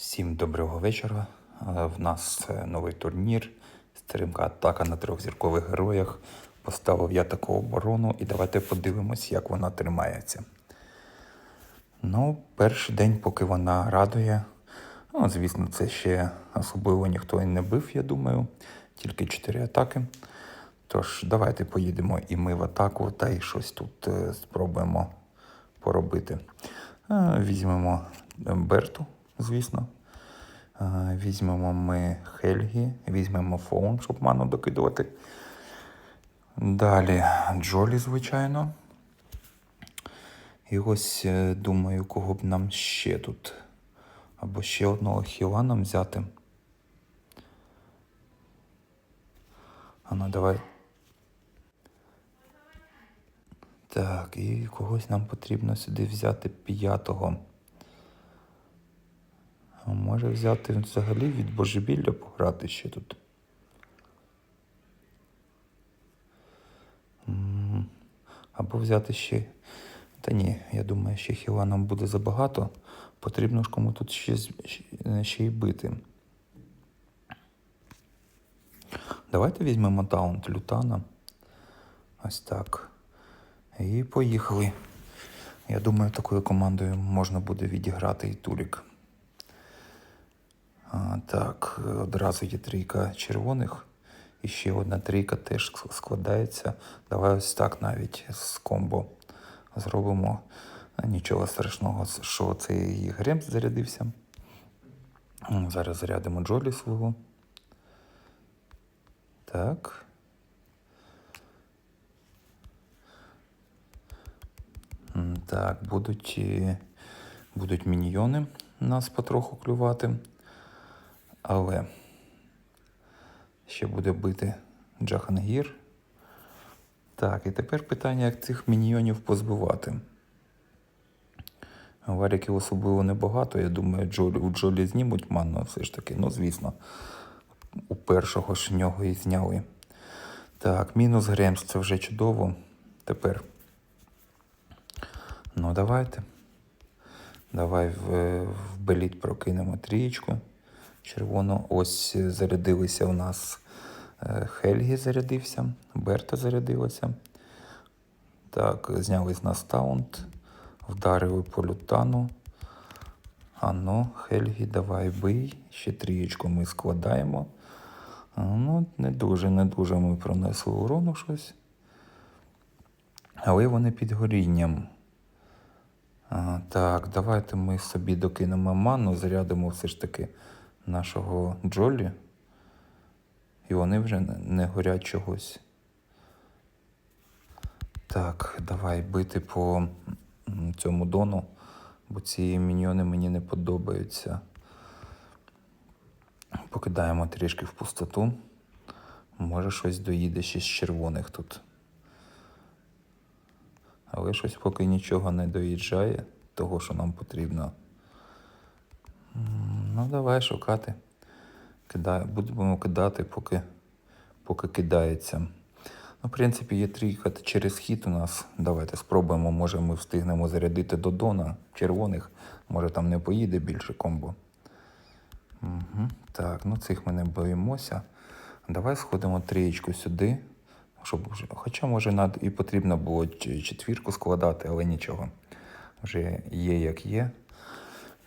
Всім доброго вечора. Е, В нас е, новий турнір. Стрімка атака на трьохзіркових героях. Поставив я таку оборону і давайте подивимось, як вона тримається. Ну, перший день, поки вона радує. Ну, звісно, це ще особливо ніхто і не бив, я думаю. Тільки 4 атаки. Тож, давайте поїдемо і ми в атаку, та й щось тут е, спробуємо поробити. Візьмемо Берту, звісно. Візьмемо ми Хельгі, візьмемо фоун, щоб ману докидувати. Далі Джолі, звичайно. І ось е, думаю, кого б нам ще тут. Або ще одного хіла нам взяти. А ну давай. Так, і когось нам потрібно сюди взяти п'ятого. Може взяти взагалі від божевілля пограти ще тут. Або взяти ще. Та ні, я думаю, ще хіла нам буде забагато. Потрібно ж кому тут ще, ще- ще й бити. Давайте візьмемо таунт Лютана. Ось так. І поїхали. Я думаю, такою командою можна буде відіграти і Турік. Так, одразу є трійка червоних. І ще одна трійка теж складається. Давай ось так навіть з комбо зробимо. Нічого страшного, що цей Гремс зарядився. Зараз зарядимо Джолі свого. Так. Так, будуть, е, будуть міньйони нас потроху клювати. Але ще буде бити Джахангір. Так, і тепер питання, як цих міньйонів позбивати. Варіків особливо небагато. Я думаю, Джолі, у Джолі знімуть манну все ж таки. Ну, звісно, у першого ж нього і зняли. Так, мінус Гремс, це вже чудово. Тепер. Ну, давайте. Давай в, в беліт прокинемо трієчку. Червону. Ось е, зарядилися у нас е, Хельгі зарядився, Берта зарядилася. Так, зняли з нас таунт, вдарили по лютану. А ну, Хельгі, давай бий. Ще трієчку ми складаємо. Ну, не дуже, не дуже ми пронесли урону щось. Але вони під горінням. А, так, давайте ми собі докинемо ману, зарядимо все ж таки нашого Джолі. І вони вже не- горять чогось. Так, давай бити по цьому дону, бо ці міньйони мені не подобаються. Покидаємо трішки в пустоту. Може щось доїде ще з червоних тут. Але щось поки нічого не доїжджає, того, що нам потрібно. Ну, давай шукати. Кидай, будемо кидати, поки, поки кидається. Ну, в принципі, є трійка через хід у нас. Давайте спробуємо, може ми встигнемо зарядити до Дона червоних. Може там не поїде більше комбо. Угу. Так, ну цих ми не боїмося. Давай сходимо трієчку сюди. Щоб хоча, може, і потрібно було четвірку складати, але нічого. Вже є як є.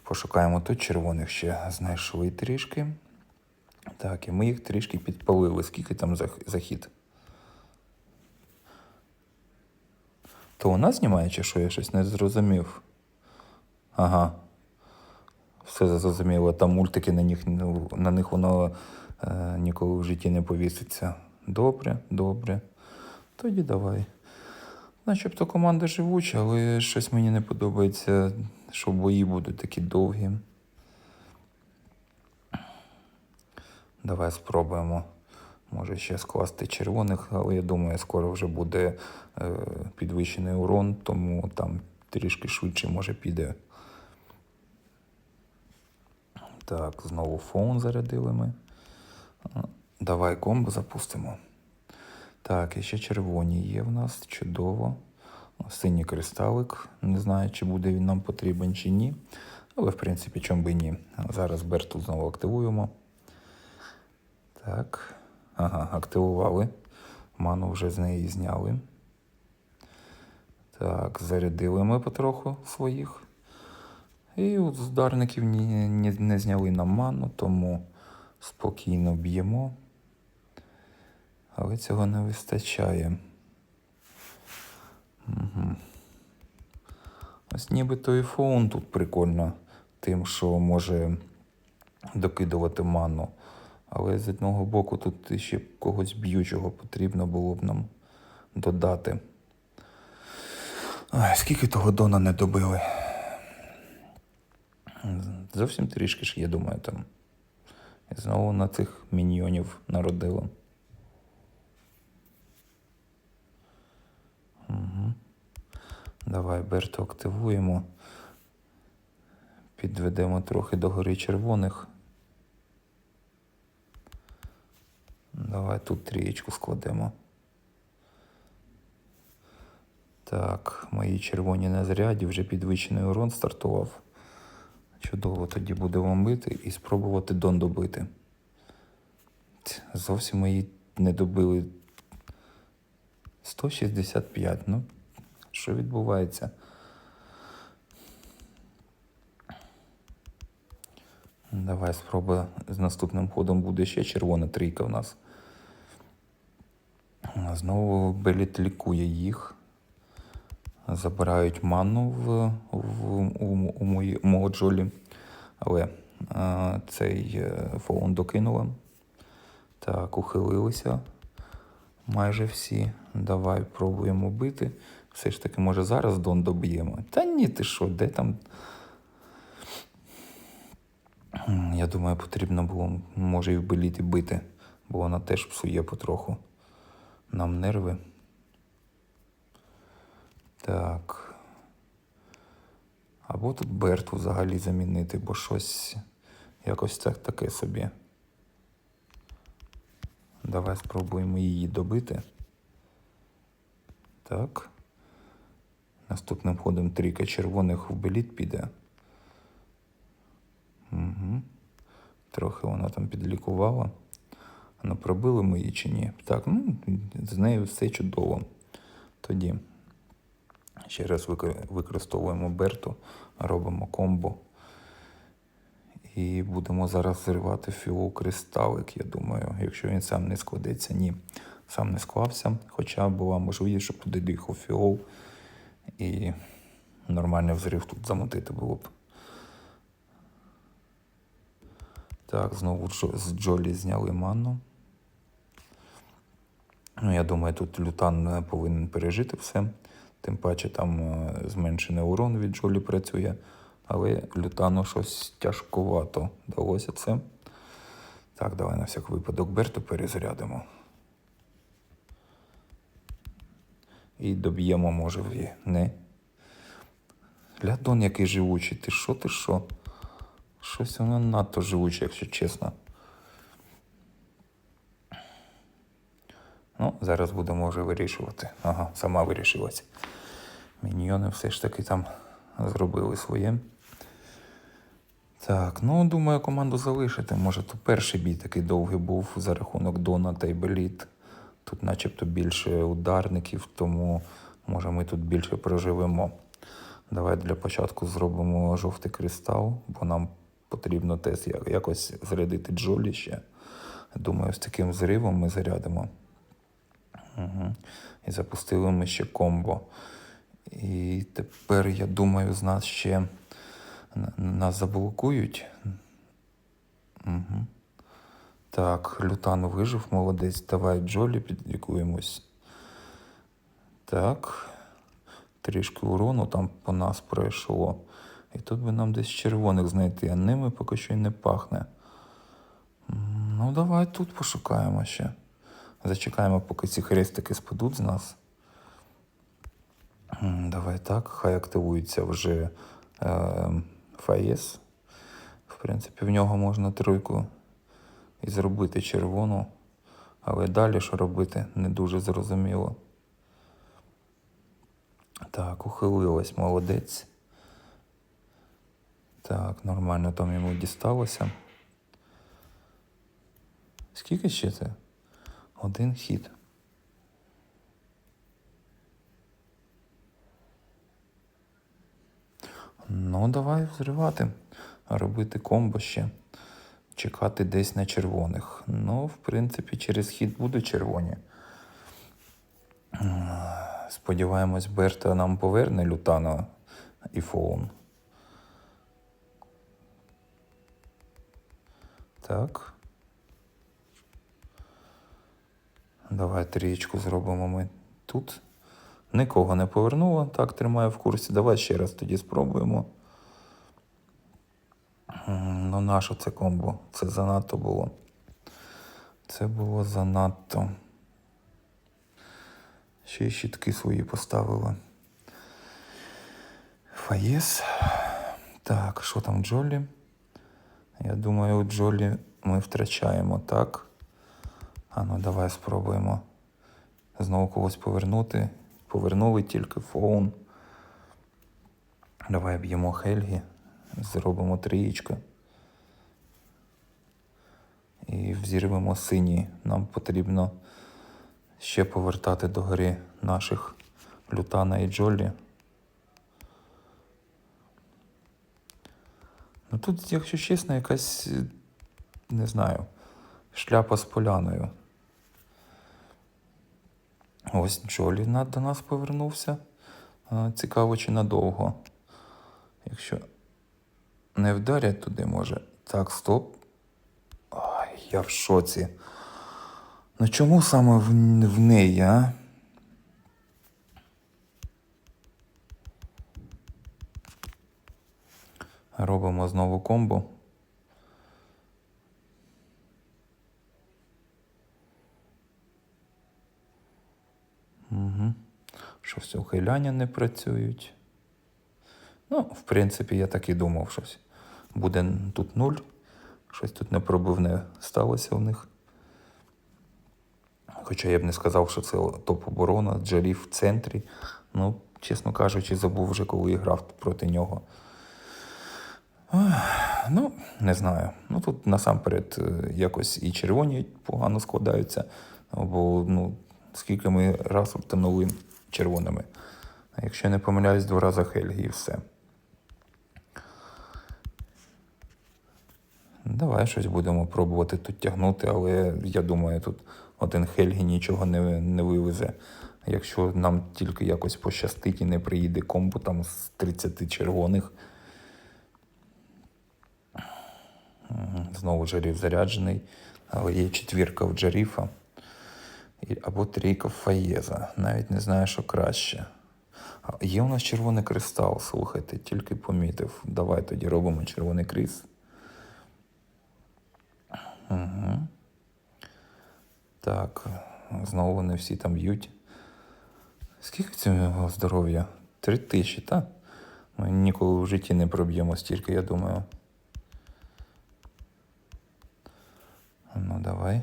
Пошукаємо тут червоних ще знайшли трішки. Так, і ми їх трішки підпалили. Скільки там за, за хід? То вона знімає, чи що я щось не зрозумів. Ага. Все зрозуміло. Там мультики на них, ну, на них воно е, ніколи в житті не повіситься. Добре, добре. Тоді давай. Начебто команда живуча, але щось мені не подобається, що бої будуть такі довгі. Давай спробуємо. Може ще скласти червоних, але я думаю, скоро вже буде е, підвищений урон, тому там трішки швидше може піде. Так, знову фон зарядили ми. Давай комбо запустимо. Так, і ще червоні є в нас. Чудово. Синій кристалик. Не знаю, чи буде він нам потрібен чи ні. Але, в принципі, чому би ні. Зараз Берту знову активуємо. Так. Ага, активували. Ману вже з неї зняли. Так, зарядили ми потроху своїх. І от з ударників ні, ні, не зняли нам ману, тому спокійно б'ємо. Але цього не вистачає. Ось нібито і фоун тут прикольно, тим, що може докидувати ману. Але з одного боку тут ще когось б'ючого потрібно було б нам додати. Ай, скільки того Дона не добили? Зовсім трішки ж, я думаю, там. І знову на цих міньйонів народило. Угу. Давай Берту активуємо. Підведемо трохи до гори червоних. Давай тут трієчку складемо. Так, мої червоні на заряді, вже підвищений урон стартував. Чудово тоді будемо бити і спробувати дон добити. Зовсім мої не добили 165. Ну, що відбувається? Давай спробуй з наступним ходом буде ще червона трійка в нас. Знову Беліт лікує їх. Забирають ману в, в, у, у, мої, у мого Джолі. Але а, цей е, фоун докинула. Так, ухилилися майже всі. Давай пробуємо бити. Все ж таки, може, зараз Дон доб'ємо. Та ні, ти що, де там. Я думаю, потрібно було, може, і в Беліті бити, бо вона теж псує потроху. Нам нерви. Так. Або тут Берту взагалі замінити, бо щось якось так таке собі. Давай спробуємо її добити. Так. Наступним ходом трійка червоних в беліт піде. Угу. Трохи вона там підлікувала. Ну, пробили ми її чи ні? Так, ну, з нею все чудово. Тоді ще раз використовуємо Берту, робимо комбо. І будемо зараз зривати фіол кристалик, я думаю, якщо він сам не складеться. Ні, сам не склався. Хоча була можливість, щоб туди доїхав фіол і нормальний взрив тут замотити було б. Так, знову з Джолі зняли ману. Ну, я думаю, тут лютан е, повинен пережити все. Тим паче там е, зменшений урон від Джолі працює. Але лютану щось тяжкувато далося це. Так, давай на всяк випадок Берту перезарядимо. І доб'ємо, може, в. Не. Лядон який живучий. Ти що, ти що? Щось воно надто живуче, якщо чесно. Ну, зараз будемо вже вирішувати. Ага, сама вирішилась. Міньйони все ж таки там зробили своє. Так, ну думаю, команду залишити. Може, то перший бій такий довгий був за рахунок Дона та Ібеліт. Тут начебто більше ударників, тому може ми тут більше проживемо. Давай для початку зробимо жовтий кристал, бо нам потрібно теж якось зарядити Джолі ще. Думаю, з таким зривом ми зарядимо. Угу. І запустили ми ще комбо. І тепер, я думаю, з нас ще нас заблокують. Угу. Так, Лютан вижив, молодець. Давай Джолі підлікуємось. Так. Трішки урону там по нас пройшло. І тут би нам десь червоних знайти, а ними поки що й не пахне. Ну, давай тут пошукаємо ще. Зачекаємо, поки ці хрестики спадуть з нас. Давай так, хай активується вже е, ФАЄС. В принципі, в нього можна тройку і зробити червону. Але далі що робити, не дуже зрозуміло. Так, ухилилась, молодець. Так, нормально там йому дісталося. Скільки ще це? Один хід. Ну, давай взривати, робити комбо ще. Чекати десь на червоних. Ну, в принципі, через хід будуть червоні. Сподіваємось, Берта нам поверне Лютана і Фоун. Так. Давай трієчку зробимо ми тут. Нікого не повернуло, так тримаю в курсі. Давай ще раз тоді спробуємо. Ну, наше це комбо. Це занадто було. Це було занадто. Ще й щітки свої поставили. Фаєс. Так, що там Джолі? Я думаю, у Джолі ми втрачаємо, так? А ну давай спробуємо знову когось повернути. Повернули тільки фоун. Давай б'ємо Хельгі, зробимо трієчку. І взірвемо сині. Нам потрібно ще повертати до гри наших Лютана і Джолі. Ну тут, якщо чесно, якась, не знаю, шляпа з поляною. Ось Джолі до нас повернувся. Цікаво, чи надовго. Якщо не вдарять туди, може. Так, стоп. Ай, я в шоці. Ну чому саме в, в неї, а? Робимо знову комбо. Угу. Щось ухиляння не працюють. Ну, в принципі, я так і думав, щось. Буде тут нуль. Щось тут непробивне сталося в них. Хоча я б не сказав, що це топ-оборона, Джарі в центрі. Ну, чесно кажучи, забув вже, коли грав проти нього. Ну, не знаю. Ну тут насамперед е, якось і червоні погано складаються, бо ну, скільки ми раз утонули червоними. Якщо не помиляюсь, два рази Хельгі і все. Давай щось будемо пробувати тут тягнути, але я думаю, тут один Хельгі нічого не, не вивезе. Якщо нам тільки якось пощастить і не приїде комбо там з 30 червоних. Знову Джаріф заряджений, але є четвірка в Джаріфа. Або трійка Фаєза. Навіть не знаю, що краще. Є у нас червоний кристал, слухайте, тільки помітив. Давай тоді робимо червоний кріс. Угу. Так, знову вони всі там б'ють. Скільки цього здоров'я? Три тисячі, так? Ми ніколи в житті не проб'ємо стільки, я думаю. Ну, давай.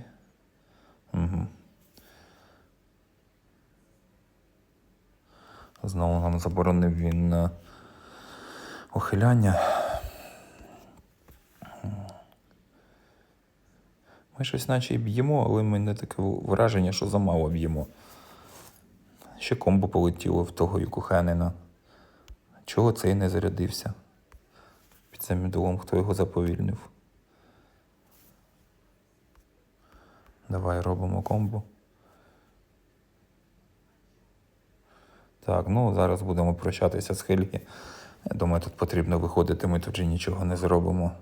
Угу. Знову нам заборонив він е, ухиляння. Ми щось наче і б'ємо, але в мене таке враження, що замало б'ємо. Ще комбо полетіло в того юкуханина. Чого цей не зарядився? Під цим мідолом хто його заповільнив? Давай робимо комбо. Так, ну зараз будемо прощатися з Хельгі. Я думаю, тут потрібно виходити, ми тут же нічого не зробимо.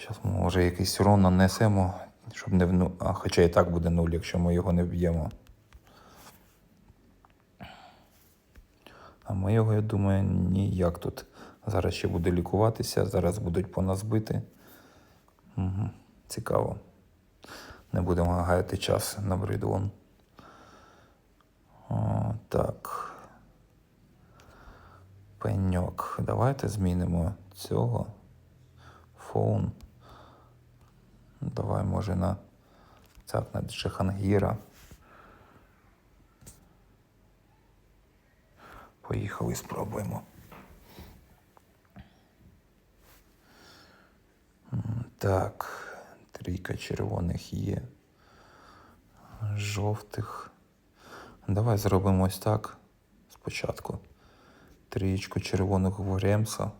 Зараз ми, може якийсь урон нанесемо, щоб не вну... А хоча і так буде нуль, якщо ми його не вб'ємо. А ми його, я думаю, ніяк тут. Зараз ще буде лікуватися, зараз будуть по нас бити. Угу. Цікаво. Не будемо гаяти час на бридлон. О, Так. Пеньок. Давайте змінимо цього. фон. Давай, може, на так, на Джихангіра. Поїхали, спробуємо. Так, трійка червоних є. Жовтих. Давай зробимо ось так спочатку. Трієчку червоних в Ремса.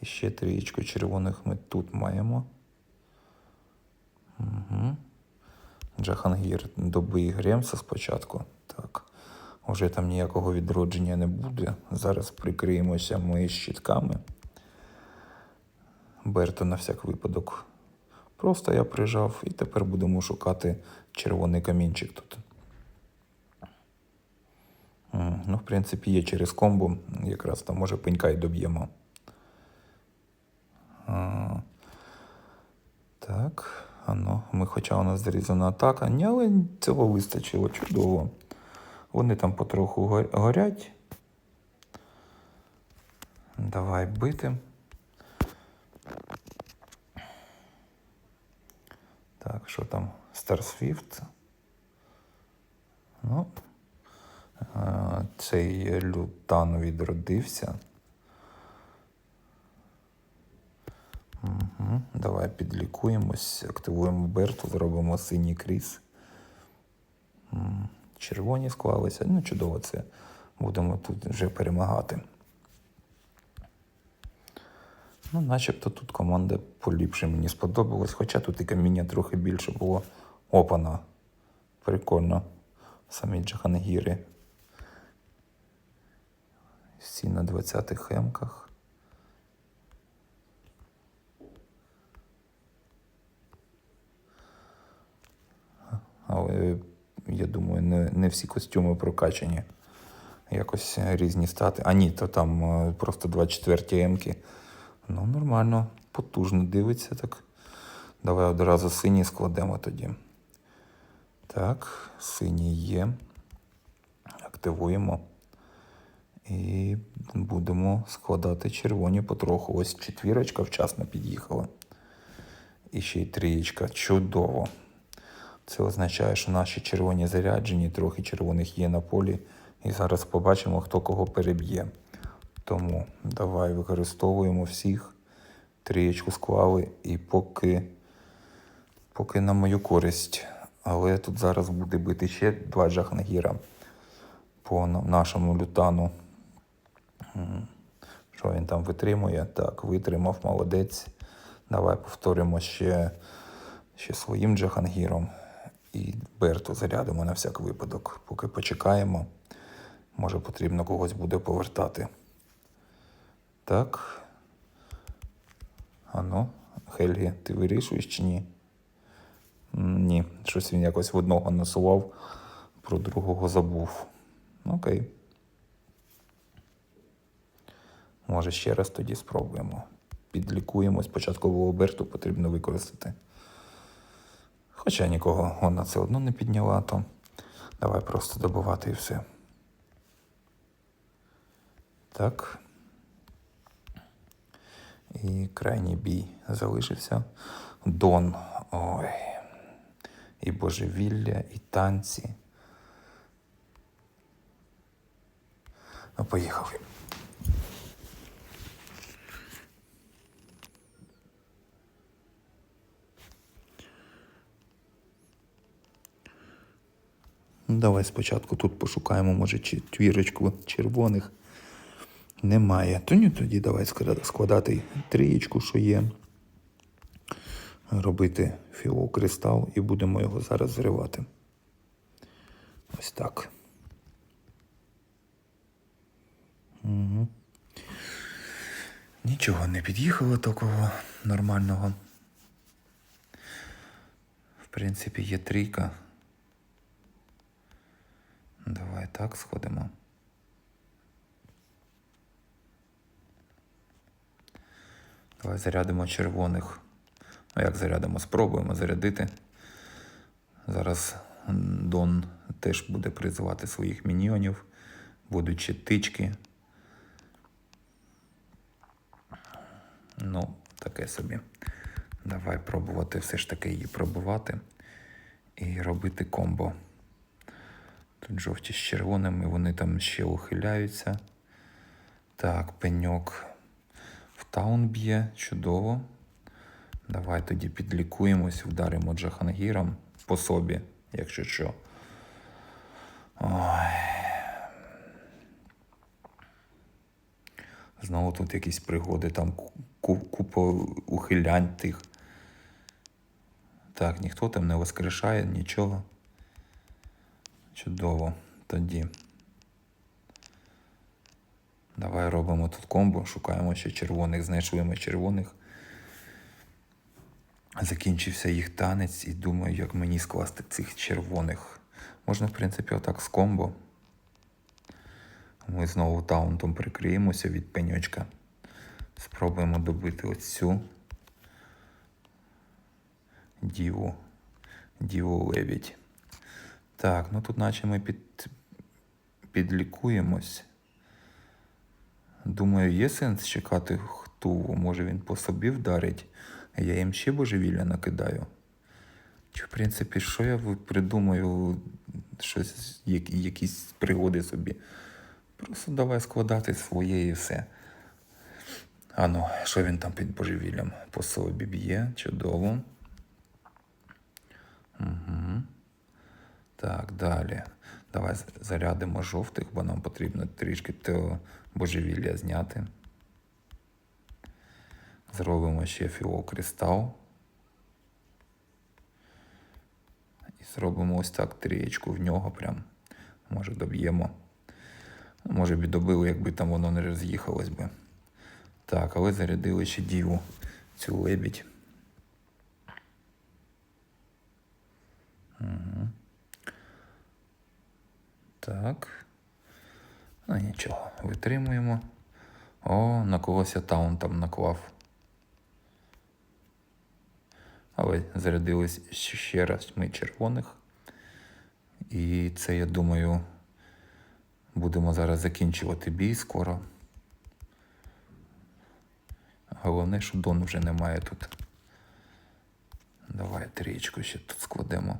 І ще трієчку червоних ми тут маємо. Угу. Джахангір добий Гремса спочатку. Так. Уже там ніякого відродження не буде. Зараз прикриємося ми щитками. Берто на всяк випадок. Просто я прижав і тепер будемо шукати червоний камінчик тут. Ну, в принципі, є через комбо, якраз там може пенька і доб'ємо. Так, ано, ми хоча у нас зарізана атака. Ні, але цього вистачило чудово. Вони там потроху горять. Давай бити. Так, що там? Swift. Ну, цей лютан відродився. Угу. Давай підлікуємось, активуємо Берту, зробимо синій кріс. Червоні склалися. Ну, чудово, це будемо тут вже перемагати. Ну, начебто тут команда поліпше мені сподобалась, хоча тут і каміння трохи більше було. Опана. Прикольно. Самі джахангіри. Всі на 20-х хемках. Але я думаю, не, не всі костюми прокачані. Якось різні стати. А ні, то там е, просто 24 емки. Ну, нормально, потужно дивиться так. Давай одразу синій складемо тоді. Так, синій є. Активуємо. І будемо складати червоні потроху. Ось четвірочка вчасно під'їхала. І ще й трієчка. Чудово. Це означає, що наші червоні заряджені, трохи червоних є на полі. І зараз побачимо, хто кого переб'є. Тому давай використовуємо всіх. Трієчку склали і поки, поки на мою користь. Але тут зараз буде бити ще два джахангіра по нашому лютану. Що він там витримує? Так, витримав, молодець. Давай повторимо ще, ще своїм джахангіром. І Берту зарядимо на всяк випадок. Поки почекаємо. Може потрібно когось буде повертати. Так. Ану, Хельгі, ти вирішуєш чи ні? Ні, щось він якось в одного насував, про другого забув. Окей. Може, ще раз тоді спробуємо. Підлікуємо. Спочатку оберту потрібно використати. Хоча нікого вона все одно не підняла, то давай просто добувати і все. Так. І крайній бій залишився. Дон. Ой. І божевілля, і танці. Ну, поїхали. Давай спочатку тут пошукаємо, може, чи твірочку червоних. Немає. То ні, тоді давай складати трієчку, що є. Робити філокристал і будемо його зараз зривати. Ось так. Угу. Нічого не під'їхало такого нормального. В принципі, є трійка. Давай так сходимо. Давай зарядимо червоних. Ну, як зарядимо? Спробуємо зарядити. Зараз Дон теж буде призивати своїх міньйонів. Будуть ще тички. Ну, таке собі. Давай пробувати все ж таки її пробувати і робити комбо. Тут жовті з червоними, вони там ще ухиляються. Так, пеньок в таун б'є, чудово. Давай тоді підлікуємось, вдаримо Джахангіром по собі, якщо що. Ой. Знову тут якісь пригоди, там ку- ку- купа ухилянь тих. Так, ніхто там не воскрешає, нічого. Чудово. Тоді. Давай робимо тут комбо, шукаємо ще червоних, знайшли ми червоних. Закінчився їх танець і думаю, як мені скласти цих червоних. Можна, в принципі, отак з комбо. Ми знову таунтом прикриємося від пеньочка. Спробуємо добити оцю діву. Діву лебідь. Так, ну тут наче ми під, підлікуємось. Думаю, є сенс чекати хтуву. Може він по собі вдарить, а я їм ще божевілля накидаю. Чи, в принципі, що я придумаю щось, які, якісь пригоди собі. Просто давай складати своє і все. А ну, що він там під божевіллям? По собі б'є, чудово. Угу. Так, далі. Давай зарядимо жовтих, бо нам потрібно трішки того божевілля зняти. Зробимо ще фіокристал. І зробимо ось так трієчку в нього прям. Може доб'ємо. Може б і добили, якби там воно не роз'їхалось би. Так, але зарядили ще діву цю лебідь. Угу. Так. Ну нічого, витримуємо. О, на когось я таун там наклав. Але зарядились ще раз ми червоних. І це, я думаю, будемо зараз закінчувати бій скоро. Головне, що Дон вже немає тут. Давай трієчку ще тут складемо.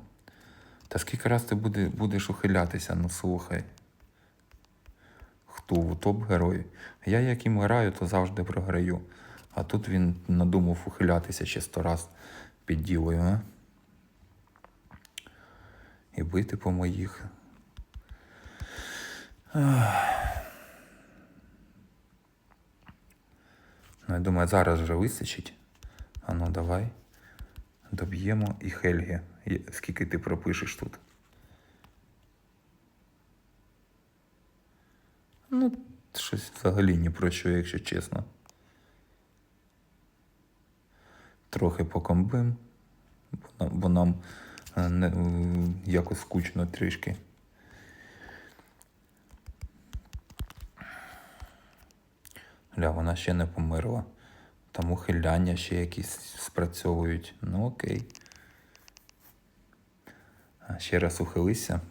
Та скільки раз ти буде, будеш ухилятися, ну слухай. Хто топ-герой. Я як їм граю, то завжди програю. А тут він надумав ухилятися ще сто раз під ділою, а? І бити по моїх. Ну, я думаю, зараз вже вистачить. А ну давай. Доб'ємо і Хельги. Скільки ти пропишеш тут? Ну, щось взагалі ні про що, якщо чесно. Трохи покомбим, бо нам, е, не, якось скучно трішки. Ля, вона ще не померла. Там ухиляння ще якісь спрацьовують. Ну окей. Ще раз ухилися.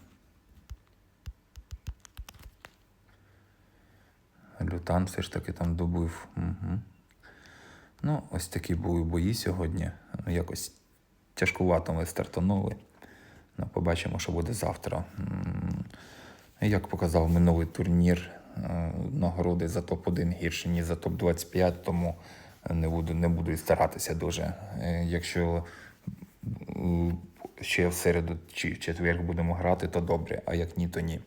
Лютан все ж таки там добив. Угу. Ну, ось такі були бої сьогодні. Ну, Якось тяжкувато ми стартанули. Ну, побачимо, що буде завтра. Як показав минулий турнір, е, нагороди за топ-1 гірші, ніж за топ-25, тому не буду, не буду і старатися дуже. Е, Якщо ще в середу чи четвер будемо грати, то добре, а як ні, то ні.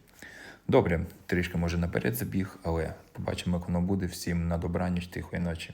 Добре, трішки може наперед забіг, але побачимо, як воно буде. Всім на добраніч, тихої ночі.